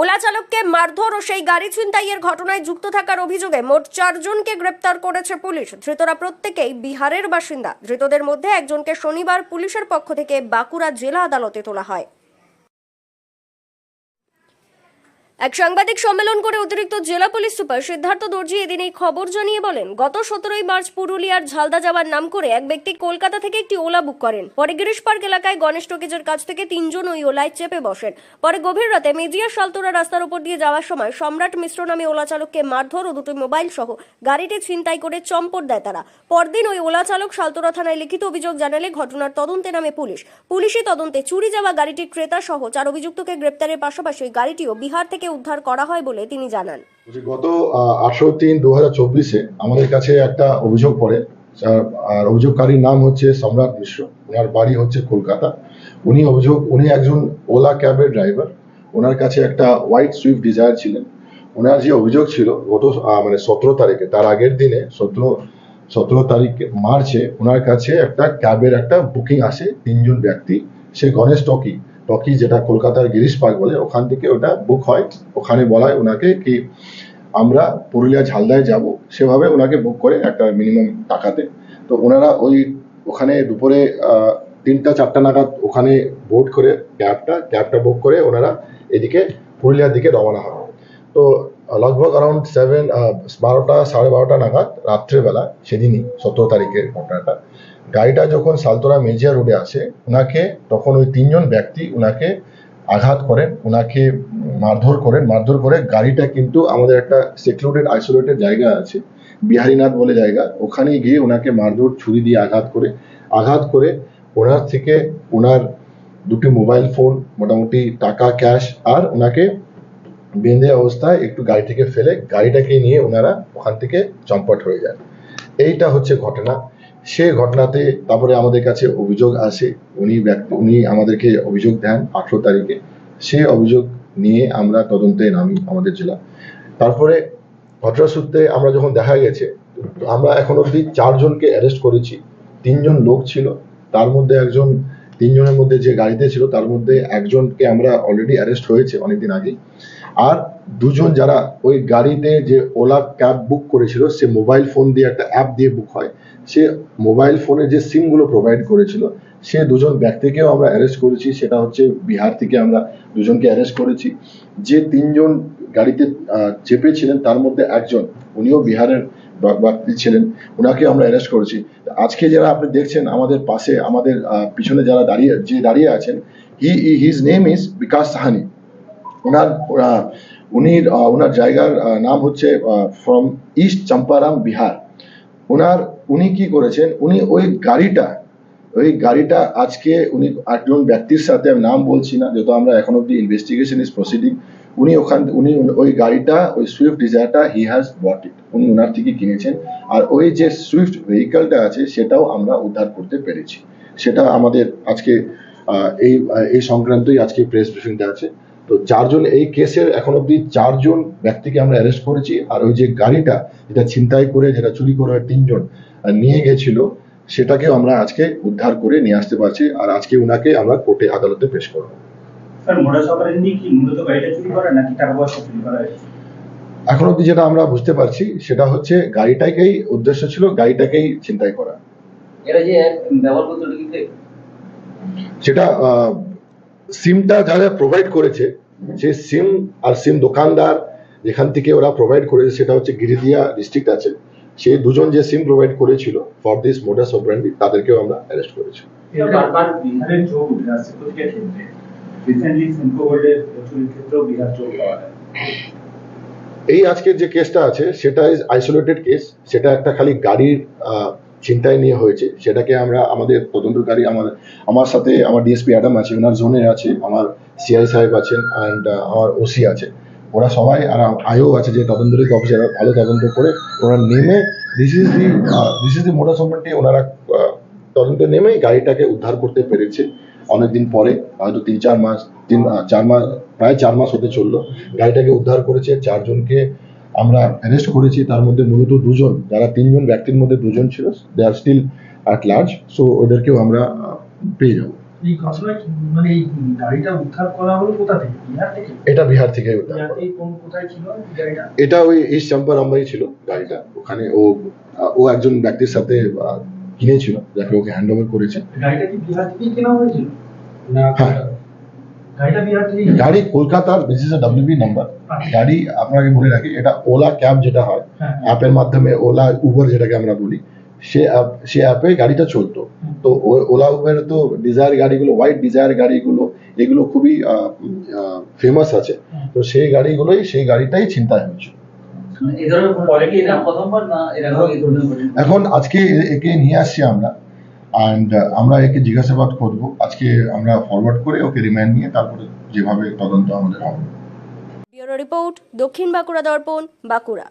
OLA চালককে মারধর ও সেই গাড়ি ছিনতাইয়ের ঘটনায় যুক্ত থাকার অভিযোগে মোট চারজনকে গ্রেপ্তার করেছে পুলিশ। ধৃতরা প্রত্যেকেই বিহারের বাসিন্দা। ধৃতদের মধ্যে একজনকে শনিবার পুলিশের পক্ষ থেকে বাঁকুড়া জেলা আদালতে তোলা হয়। এক সাংবাদিক সম্মেলন করে অতিরিক্ত জেলা পুলিশ সুপার সিদ্ধার্থ দর্জি এদিন এই খবর জানিয়ে বলেন, গত সতেরোই মার্চ পুরুলিয়ার ঝালদা যাওয়ার নাম করে এক ব্যক্তি কলকাতা থেকে একটি ওলা বুক করেন। পরে গিরিশ পার্ক এলাকায় গণেশ টকেজের কাছ থেকে তিনজন ওই ওলায় চেপে বসেন। পরে গভীর রাতে মেজিয়া সালতোরা রাস্তার উপর দিয়ে যাওয়ার সময় সম্রাট মিশ্র নামে ওলা চালককে মারধর ও দুটি মোবাইল সহ গাড়িটি ছিনতাই করে চম্পট দেয় তারা। পরদিন ওই ওলা চালক সালতোরা থানায় লিখিত অভিযোগ জানালে ঘটনার তদন্তে নামে পুলিশ। পুলিশি তদন্তে চুরি যাওয়া গাড়িটির ক্রেতা সহ চার অভিযুক্তকে গ্রেপ্তারের পাশাপাশি গাড়িটিও বিহার থেকে উদ্ধার করা হয় বলে তিনি জানান। গত আঠারো তিন দু আমাদের কাছে একটা অভিযোগ পড়ে। আর অভিযোগকারীর নাম হচ্ছে সম্রাট মিশ্র। ওনার বাড়ি হচ্ছে কলকাতা। উনি অভিযোগ, উনি একজন ওলা ক্যাবের ড্রাইভার। ওনার কাছে একটা হোয়াইট সুইফট ডিজায়ার ছিলেন। ওনার যে অভিযোগ ছিল গত মানে সতেরো তারিখে, তার আগের দিনে, সতেরো সতেরো তারিখ, মার্চে ওনার কাছে একটা ক্যাবের একটা বুকিং আসে। তিনজন ব্যক্তি, সে গণেশ টকি। টকি যেটা কলকাতার গিরিশ পার্ক বলে, ওখান থেকে ওটা বুক হয়। ওখানে বলায় ওনাকে কি আমরা পুরুলিয়া ঝালদায় যাব, সেভাবে ওনাকে বুক করে একটা মিনিমাম টাকাতে। তো ওনারা ওই ওখানে দুপুরে তিনটা, চারটা নাগাদ ওখানে বোট করে, ক্যাবটা ক্যাবটা বুক করে ওনারা এদিকে পুরুলিয়ার দিকে রওনা হয়। তো লগভগ অ্যারাউন্ড সেভেন বারোটা, সাড়ে বারোটা নাগাদ, রাত্রেবেলা, সেদিনই, সতেরো তারিখের ঘটনাটা। গাড়িটা যখন সালতোরা মেজিয়া রোডে আসে ওনাকে তখন ওই তিনজন ব্যক্তি ওনাকে আঘাত করেন ওনাকে মারধর করেন। মারধর করে গাড়িটা কিন্তু আমাদের একটা সেক্লুডেড আইসোলেটেড জায়গা আছে, বিহারীনাথ বলে জায়গা ওখানে গিয়ে ওনাকে মারধর, ছুরি দিয়ে আঘাত করে। আঘাত করে ওনার থেকে ওনার দুটি মোবাইল ফোন মোটামুটি টাকা ক্যাশ আর ওনাকে বেঁধে অবস্থায় একটু গাড়ি থেকে ফেলে গাড়িটাকে নিয়ে ওনারা ওখান থেকে চম্পট হয়ে যান। এইটা হচ্ছে ঘটনা। সে ঘটনাতে তারপরে আমাদের কাছে অভিযোগ আসে। উনি ব্যক্তি, উনি আমাদেরকে অভিযোগ দেন আঠেরো তারিখে। সে অভিযোগ নিয়ে আমরা তদন্তে নামি আমাদের জেলা। তারপরে ঘটনা সূত্রে আমরা যখন দেখা গেছে, আমরা এখন অবধি চারজনকে অ্যারেস্ট করেছি। তিনজন লোক ছিল। তার মধ্যে একজন তিনজনের মধ্যে যে গাড়িতে ছিল, তার মধ্যে একজনকে আমরা অলরেডি অ্যারেস্ট হয়েছে অনেকদিন আগেই। আর দুজন যারা ওই গাড়িতে যে ওলা ক্যাব বুক করেছিল, সে মোবাইল ফোন দিয়ে একটা অ্যাপ দিয়ে বুক হয়। সে মোবাইল ফোনে যে সিমগুলো প্রোভাইড করেছিল, সে দুজন ব্যক্তিকেও আমরা অ্যারেস্ট করেছি। সেটা হচ্ছে বিহার থেকে আমরা দুজনকে অ্যারেস্ট করেছি। যে তিনজন গাড়িতে চেপেছিলেন, তার মধ্যে একজন, উনিও বিহারের ছিলেন ওনাকে আমরা অ্যারেস্ট করেছি। আজকে যারা আপনি দেখছেন আমাদের পাশে, আমাদের পিছনে যারা দাঁড়িয়ে, যে দাঁড়িয়ে আছেন he his name is Bikash Sahani. ওনার উনি ওনার জায়গার নাম হচ্ছে ফ্রম ইস্ট চম্পারাম বিহার ওনার উনি কি করেছেন, উনি ওই গাড়িটা ওই গাড়িটা আজকে উনি একজন ব্যক্তির সাথে নাম বলছি না, যেহেতু আমরা এখন অব্দি ইনভেস্টিগেশন ইজ প্রসিডিং উনি ওখান, উনি ওই গাড়িটা, ওই সুইফট ডিজায়ারটা হি হ্যাজ বট ইট উনি ওনার থেকে কিনেছেন। আর ওই যে সুইফট ভেহিকলটা আছে, সেটাও আমরা উদ্ধার করতে পেরেছি। সেটা আমাদের আজকে এই এই সংক্রান্তই আজকে প্রেস ব্রিফিংটা আছে। তো চারজন, এই কেসের এখন অব্দি চারজন ব্যক্তিকে আমরা অ্যারেস্ট করেছি। আর ওই যে গাড়িটা, যেটা ছিনতাই করে, যেটা চুরি করে তিনজন নিয়ে গেছিল, সেটাকেও আমরা আজকে উদ্ধার করে নিয়ে আসতে পারছি। আর আজকে উনাকে আমরা কোর্টে আদালতে পেশ করব। স্যার মোডাস অপারেন্ডি কি মূলত গাড়িটা চুরি করা নাকি টাকা পয়সা চুরি করা হয়েছে? এখন অব্দি যেটা আমরা বুঝতে পারছি সেটা হচ্ছে গাড়িটাকেই উদ্দেশ্য ছিল গাড়িটাকেই ছিনতাই করা। এরা যে ব্যবহার করতো? সেটা সিমটা যারা প্রোভাইড করেছে সেই সিম আর সিম দোকানদার যেখান থেকে ওরা প্রোভাইড করেছে সেটা হচ্ছে গিরিদিয়া ডিস্ট্রিক্ট আছে। সেই দুজন যে সিম প্রোভাইড করেছিল ফর দিস মোডাস অপারেন্ডি তাদেরকেও আমরা অ্যারেস্ট করেছি। রিসেন্টলি ক্ষেত্রেও পাওয়া এই আজকের যে কেসটা আছে, সেটা ইজ আইসোলেটেড কেস সেটা একটা খালি গাড়ির চিন্তায় নিয়ে হয়েছে। সেটাকে আমরা আমাদের তদন্তকারী, আমার আমার সাথে আমার ডিএসপি অ্যাডাম আছে ওনার জোনে আছে, আমার সিআই সাহেব আছেন অ্যান্ড আমার ওসি আছে। ওরা সবাই, আর আইও আছে যে তদন্তকারী অফিসার ভালো তদন্ত করে ওরা নেমে this is the this is the motor সম্পর্কে ওনারা তদন্ত নেমে গাড়িটাকে উদ্ধার করতে পেরেছে অনেকদিন পরে হয়তো তিন চার মাস তিন চার মাস প্রায় চার মাস হতে চলল। গাড়িটাকে উদ্ধার করেছে চারজনকে আমরা অ্যারেস্ট করেছি। তার মধ্যে মূলত দুজন যারা তিনজন ব্যক্তির মধ্যে দুজন ছিল they are still at large so ওদেরকেও আমরা পেয়ে যাব। এই ঘটনায় মানে এই গাড়িটা উদ্ধার করা হলো কোথা থেকে? বিহার থেকে? এটা বিহার থেকে উদ্ধার বিহার করা। থেকে কোন কোথায় ছিল গাড়িটা? এটা ওই ইস্ট চাম্পার আমরাই ছিল গাড়িটা। ওখানে ও ও একজন ব্যক্তির সাথে কিনেছিল যাকে ওকে হ্যান্ড ওভার করেছে। গাড়িটা কি বিহার থেকেই কেনা হয়েছিল? না হ্যাঁ। গাড়ি কলকাতার বিশেষ ডাব্লিউবি নাম্বার গাড়ি আপনাকে বলে রাখি এটা ওলা ক্যাব যেটা হয় হ্যাঁ। অ্যাপের মাধ্যমে ওলা উবার যেটাকে আমরা বলি সে অ্যাপ সে অ্যাপে গাড়িটা চলতো। তো ওলা উবের তো ডিজায়ার গাড়িগুলো হোয়াইট ডিজায়ার গাড়িগুলো এগুলো খুবই ফেমাস আছে। তো সেই গাড়িগুলোই সেই গাড়িটাই চিন্তায় হয়েছে এখন আজকে একে নিয়ে আসছি আমরা অ্যান্ড আমরা একে জিজ্ঞাসাবাদ করব। আজকে আমরা ফরওয়ার্ড করে ওকে রিমান্ড নিয়ে তারপরে যেভাবে তদন্ত আমাদের হবে। রিপোর্ট দক্ষিণ বাঁকুড়া দর্পণ বাঁকুড়া।